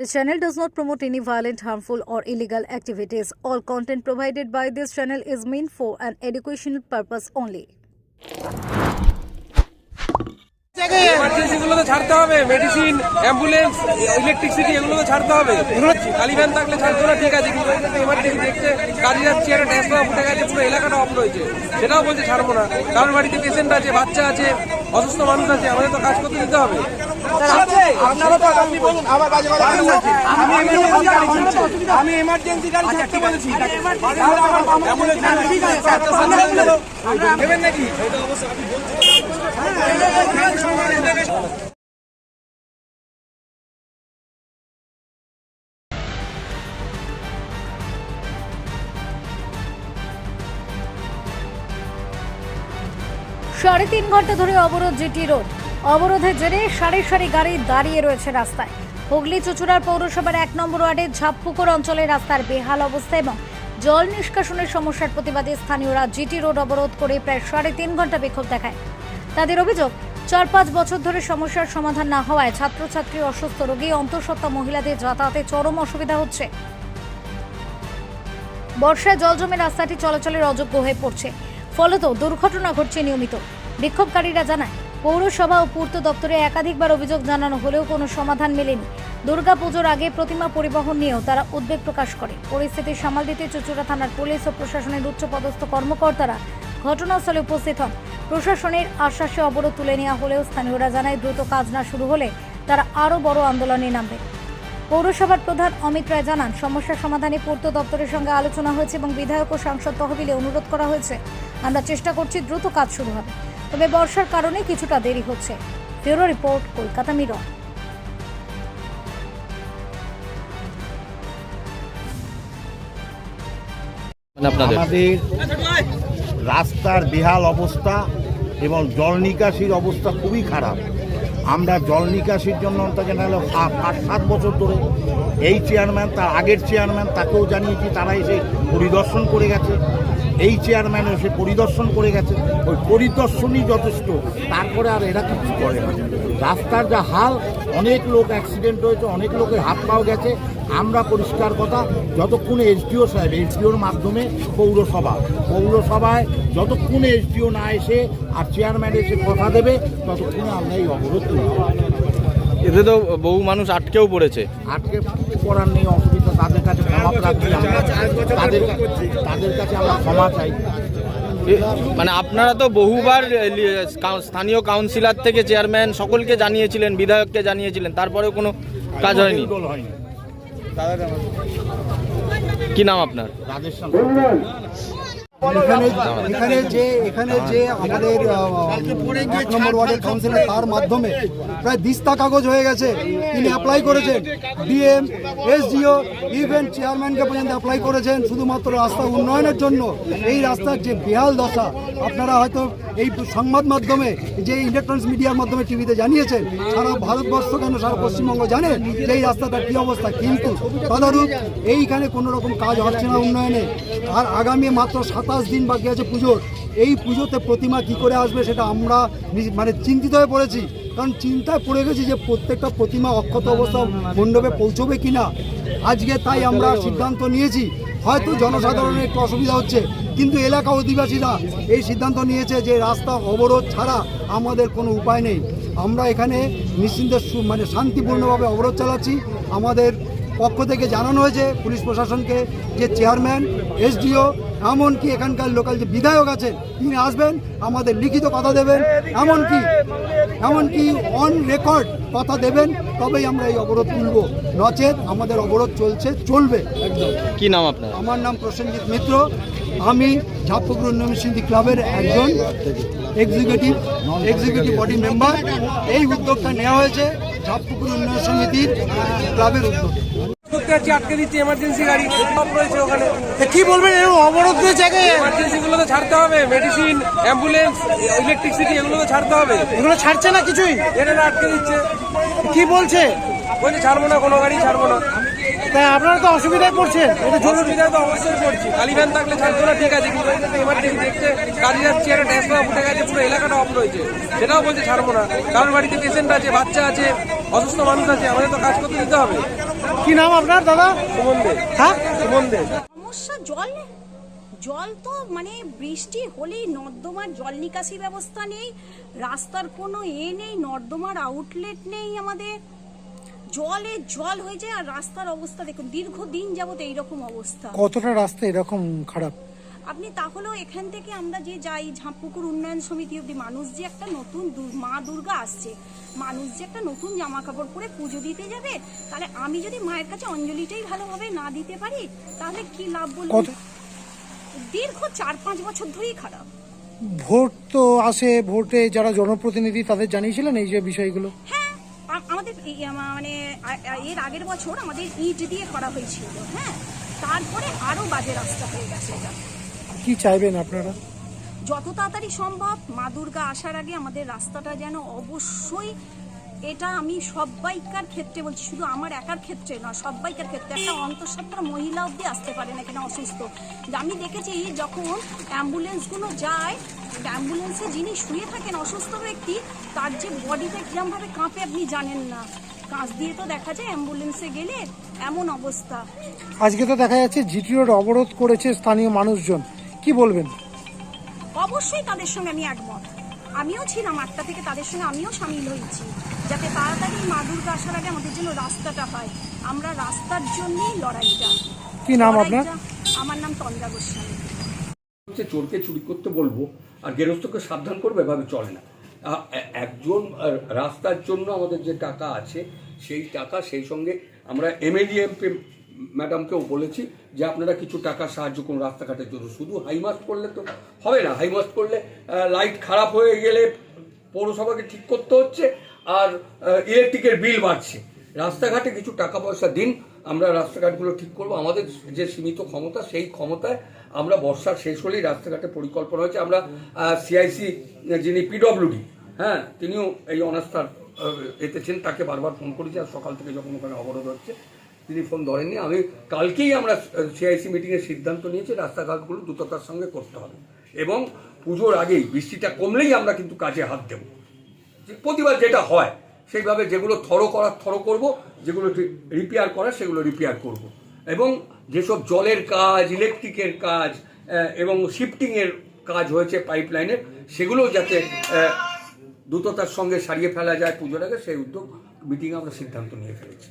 This channel does not promote any violent, harmful, or illegal activities. All content provided by this channel is meant for an educational purpose only. Emergency গুলো তো ছাড়তে হবে medicine ambulance electricity এগুলো তো ছাড়তে হবে খালি থাকলে ছাড়তো না ঠিক আছে কিন্তু এমার্জেন্সি দেখছে গাড়ি যাচ্ছে একটা ট্যাক্স ফুটে গেছে পুরো এলাকাটা অফ রয়েছে সেটাও বলছে ছাড়বো না কারোর বাড়িতে পেশেন্ট আছে বাচ্চা আছে অসুস্থ মানুষ আছে আমাদের তো কাজ করতে দিতে হবে আপনারা তো আপনি বলুন আবার বাজে বাজে কথা আমি emergency গাড়ি আমি এমার্জেন্সি গাড়ি চাচ্ছি বলেছি। অ্যাম্বুলেন্স ঠিক আছে দেবেন নাকি? সাড়ে তিন ঘণ্টা ধরে অবরোধ জিটি রোড। অবরোধের জেরে সারি সারি গাড়ি দাঁড়িয়ে রয়েছে রাস্তায়। হুগলি চুচুড়ার পৌরসভার এক নম্বর ওয়ার্ডের ঝাপপুকুর অঞ্চলে রাস্তার বেহাল অবস্থা এবং জল নিষ্কাশনের সমস্যার প্রতিবাদে স্থানীয়রা জিটি রোড অবরোধ করে প্রায় সাড়ে তিন ঘণ্টা বিক্ষোভ দেখায়। তাদের অভিযোগ, চার পাঁচ বছর ধরে সমস্যার সমাধান না হওয়ায় ছাত্রছাত্রী, অসুস্থ রোগী, অন্তঃসত্ত্বা মহিলাদের যাতায়াতে চরম অসুবিধা হচ্ছে। বর্ষায় জল জমে রাস্তাটি চলাচলের অযোগ্য হয়ে পড়ছে। ফলত দুর্ঘটনা ঘটছে নিয়মিত। বিক্ষোভকারীরা জানায় পৌরসভা ও পূর্ত দপ্তরে একাধিকবার অভিযোগ জানানো হলেও কোনো সমাধান মেলেনি। দুর্গাপুজোর আগে প্রতিমা পরিবহন নিয়েও তারা উদ্বেগ প্রকাশ করে। পরিস্থিতি সামাল দিতে চুচুড়া থানার পুলিশ ও প্রশাসনের উচ্চপদস্থ কর্মকর্তারা ঘটনাস্থলে উপস্থিত হন। প্রশাসনের আশ্বাসে অবরোধ তুলে নেওয়া হলেও স্থানীয়রা জানায় দ্রুত কাজ না শুরু হলে তারা আরও বড় আন্দোলনে নামবে। পৌরসভার প্রধান অমিত রায় জানান সমস্যার সমাধানে পূর্ত দপ্তরের সঙ্গে আলোচনা হয়েছে এবং বিধায়ক ও সাংসদ তহবিলে অনুরোধ করা হয়েছে। আমরা চেষ্টা করছি দ্রুত কাজ শুরু হবে। তবে বর্ষার কারণে কিছুটা দেরি হচ্ছে। Bureau report Kolkata Mirror. মানে আমাদের রাস্তার বেহাল অবস্থা এবং জল নিকাশির অবস্থা খুবই খারাপ। আমরা জল নিকাশির জন্য অন্তত নাহলে সাত বছর ধরে এই চেয়ারম্যান তার আগের চেয়ারম্যান তাকেও জানিয়েছি তারা এসে পরিদর্শন করে গেছে। এই চেয়ারম্যান এসে পরিদর্শন করে গেছে। ওই পরিদর্শনই যথেষ্ট। তারপরে আর এরা কিছু করে না। রাস্তার যা হাল অনেক লোক অ্যাক্সিডেন্ট হয়েছে অনেক লোকের হাত পাও গেছে। আমরা পরিষ্কার কথা যতক্ষণ এসডিও সাহেব এসডিওর মাধ্যমে পৌরসভা পৌরসভায় যতক্ষণ এসডিও না এসে আর চেয়ারম্যান এসে কথা দেবে ততক্ষণে আমরা এই অবরোধ তুলব এতে তো বহু মানুষ আটকেও পড়েছে। আটকে পড়ার নেই অসুবিধা তাদের কাছে ক্ষমা প্রার্থী আমরা। তাদের তাদের কাছে আমরা ক্ষমা চাই। মানে আপনারা তো বহুবার স্থানীয় কাউন্সিলর থেকে চেয়ারম্যান সকলকে জানিয়েছিলেন বিধায়ককে জানিয়েছিলেন তারপরেও কোনো কাজ হয়নি? হয়নি। কি নাম আপনার? তাদের এখানে এখানে যে এখানে যে আমাদের এক নম্বর ওয়ার্ডের কাউন্সিলর তার মাধ্যমে প্রায় দিস্তা কাগজ হয়ে গেছে। তিনি অ্যাপ্লাই করেছেন। ডিএম এসডিও ইভেন চেয়ারম্যানকে পর্যন্ত অ্যাপ্লাই করেছেন। শুধুমাত্র রাস্তা উন্নয়নের জন্য। এই রাস্তার যে বেহাল দশা আপনারা হয়তো এই সংবাদ মাধ্যমে যে ইলেকট্রনিক্স মিডিয়ার মাধ্যমে টিভিতে জানিয়েছেন সারা ভারতবর্ষ কেন সারা পশ্চিমবঙ্গ জানে যে এই রাস্তাটার কী অবস্থা। কিন্তু তদারূপ এইখানে কোনো রকম কাজ হচ্ছে না উন্নয়নে। আর আগামী মাত্র সাতাশ দিন বাকি আছে পুজোর। এই পুজোতে প্রতিমা কি করে আসবে সেটা আমরা মানে চিন্তিত হয়ে পড়েছি। কারণ চিন্তায় পড়ে গেছি যে প্রত্যেকটা প্রতিমা অক্ষত অবস্থা মণ্ডপে পৌঁছবে কি না আজকে তাই আমরা সিদ্ধান্ত নিয়েছি। হয়তো জনসাধারণের একটু অসুবিধা হচ্ছে, কিন্তু এলাকা অধিবাসীরা এই সিদ্ধান্ত নিয়েছে যে রাস্তা অবরোধ ছাড়া আমাদের কোনো উপায় নেই। আমরা এখানে নিশ্চিন্তে সু- মানে শান্তিপূর্ণভাবে অবরোধ চালাচ্ছি। আমাদের পক্ষ থেকে জানানো হয়েছে পুলিশ প্রশাসনকে যে চেয়ারম্যান, এসডিও এমনকি এখানকার লোকাল যে বিধায়ক আছেন তিনি আসবেন আমাদের লিখিত কথা দেবেন এমনকি এমনকি অন রেকর্ড কথা দেবেন তবেই আমরা এই অবরোধ তুলব। নচেত আমাদের অবরোধ চলছে চলবে। একদম কি নাম আপনার? আমার নাম প্রসেনজিৎ মিত্র। আমি ঝাপপুকুর উন্নয়ন সমিতি ক্লাবের একজন এক্সিকিউটিভ এক্সিকিউটিভ বডি মেম্বার এই উদ্যোগটা নেওয়া হয়েছে ঝাপপুকুর উন্নয়ন সমিতির ক্লাবের উদ্যোগ। করতে যাচ্ছি আটকে দিচ্ছে এমার্জেন্সি গাড়ি অফ রয়েছে ওখানে। কি বলবেন এরকম অবরোধ রয়েছে আগে এমার্জেন্সি গুলো তো ছাড়তে হবে মেডিসিন অ্যাম্বুলেন্স ইলেকট্রিসিটি এগুলো তো ছাড়তে হবে। এগুলো ছাড়ছে না কিছুই? এটা আটকে দিচ্ছে। কি বলছে? বলছে ছাড়বো না কোনো গাড়ি ছাড়বো না। তাই আপনারা তো অসুবিধায় পড়ছেন। এটা জরুরি। অসুবিধায় তো অবশ্যই পড়ছি। খালি ভ্যান থাকলে ছাড়তো না ঠিক আছে কিন্তু এমার্জেন্সি দেখছে যাচ্ছে একটা ফুটে গেছে পুরো এলাকাটা অফ রয়েছে। সেটাও বলছে ছাড়বো না। কারোর বাড়িতে পেশেন্ট আছে বাচ্চা আছে অসুস্থ মানুষ আছে আমাদের তো কাজ করতে দিতে হবে। কি নাম আপনার দাদা? সুমন দে হ্যাঁ? সুমন দে সমস্যা জল জল তো মানে বৃষ্টি হলেই নর্দমার জল নিকাশি ব্যবস্থা নেই। রাস্তার কোনো এ নেই নর্দমার আউটলেট নেই আমাদের। জলে জল হয়ে যায় আর রাস্তার অবস্থা দেখুন দীর্ঘ দিন যাবত এইরকম অবস্থা। কতটা রাস্তা এরকম খারাপ? আপনি তাহলেও এখান থেকে আমরা যে যাই ঝাঁপুকুর উন্নয়ন সমিতি অব্দি মানুষ যে একটা নতুন মা দুর্গা আসছে মানুষ যে একটা নতুন জামা কাপড় পরে পুজো দিতে যাবে তাহলে আমি যদি মায়ের কাছে অঞ্জলিটাই ভালোভাবে না দিতে পারি তাহলে কি লাভ বলুন? দীর্ঘ চার পাঁচ বছর ধরেই খারাপ। ভোট তো আসে ভোটে যারা জনপ্রতিনিধি তাদের জানিয়েছিলেন এই যে বিষয়গুলো? হ্যাঁ আমাদের মানে এর আগের বছর আমাদের ইট দিয়ে করা হয়েছিল হ্যাঁ? তারপরে আরও বাজে রাস্তা হয়ে গেছে এটা। কি চাইবেন আপনারা? যত তাড়াতাড়ি সম্ভব মা দুর্গা আসার আগে আমাদের রাস্তাটা যেন অবশ্যই এটা আমি সবাইকার ক্ষেত্রে বলছি শুধু আমার একার ক্ষেত্রে না সবাইকার ক্ষেত্রে। একটা অন্তঃসত্ত্বা মহিলা অব্দি আসতে পারে না কেন অসুস্থ। আমি দেখেছি যখন অ্যাম্বুলেন্সগুলো যায় অ্যাম্বুলেন্সে যিনি শুয়ে থাকেন অসুস্থ ব্যক্তি তার যে বডিটা কিরমভাবে কাঁপে আপনি জানেন না। কাঁচ দিয়ে তো দেখা যায় অ্যাম্বুলেন্সে গেলে এমন অবস্থা। আজকে তো দেখা যাচ্ছে জিটি রোড অবরোধ করেছে স্থানীয় মানুষজন। কি বলবেন? অবশ্যই তাদের সঙ্গে আমি একমত। আমিও ছিলাম আটটা থেকে তাদের সঙ্গে আমিও সামিল হয়েছি যাতে তাড়াতাড়ি মা দুর্গা আসার আগে আমাদের জন্য রাস্তাটা হয়। আমরা রাস্তার জন্যই লড়াইটা। কি নাম আপনার? আমার নাম তন্দ্রা গোস্বামী। হচ্ছে চোরকে চুরি করতে বলব আর গেরস্তকে সাবধান করব এভাবে চলে না। একজন রাস্তার জন্য আমাদের যে টাকা আছে সেই টাকা সেই সঙ্গে আমরা এমএলএ এমপি ম্যাডামকেও বলেছি যে আপনারা কিছু টাকা সাহায্য করুন রাস্তাঘাটের জন্য। শুধু হাইমাস্ট করলে তো হবে না। হাইমাস্ট করলে লাইট খারাপ হয়ে গেলে পৌরসভাকে ঠিক করতে হচ্ছে আর ইলেকট্রিকের বিল বাড়ছে। রাস্তাঘাটে কিছু টাকা পয়সা দিন আমরা রাস্তাঘাটগুলো ঠিক করব। আমাদের যে সীমিত ক্ষমতা সেই ক্ষমতায় আমরা বর্ষার শেষ হলেই রাস্তাঘাটে পরিকল্পনা হয়েছে। আমরা সিআইসি যিনি পিডব্লিউডি হ্যাঁ তিনিও এই অনাস্থার আহ, এতে ছিলেন তাকে বারবার ফোন করেছি আর সকাল থেকে যখন ওখানে অবরোধ হচ্ছে তিনি ফোন ধরেননি। আমি কালকেই আমরা সিআইসি মিটিংয়ের সিদ্ধান্ত নিয়েছি, রাস্তাঘাটগুলো দ্রুততার সঙ্গে করতে হবে। এবং পুজোর আগেই বৃষ্টিটা কমলেই আমরা কিন্তু কাজে হাত দেবো। যে প্রতিবার যেটা হয়, সেইভাবে যেগুলো থরো করার, থরো করব, যেগুলো রিপেয়ার করার, সেগুলো রিপেয়ার করব। এবং যেসব জলের কাজ ইলেকট্রিকের কাজ এবং শিফটিংয়ের কাজ হয়েছে পাইপলাইনের সেগুলো যাতে দ্রুততার সঙ্গে সারিয়ে ফেলা যায় পুজোর আগে, সেই উদ্যোগ মিটিংয়ে আমরা সিদ্ধান্ত নিয়ে ফেলেছি।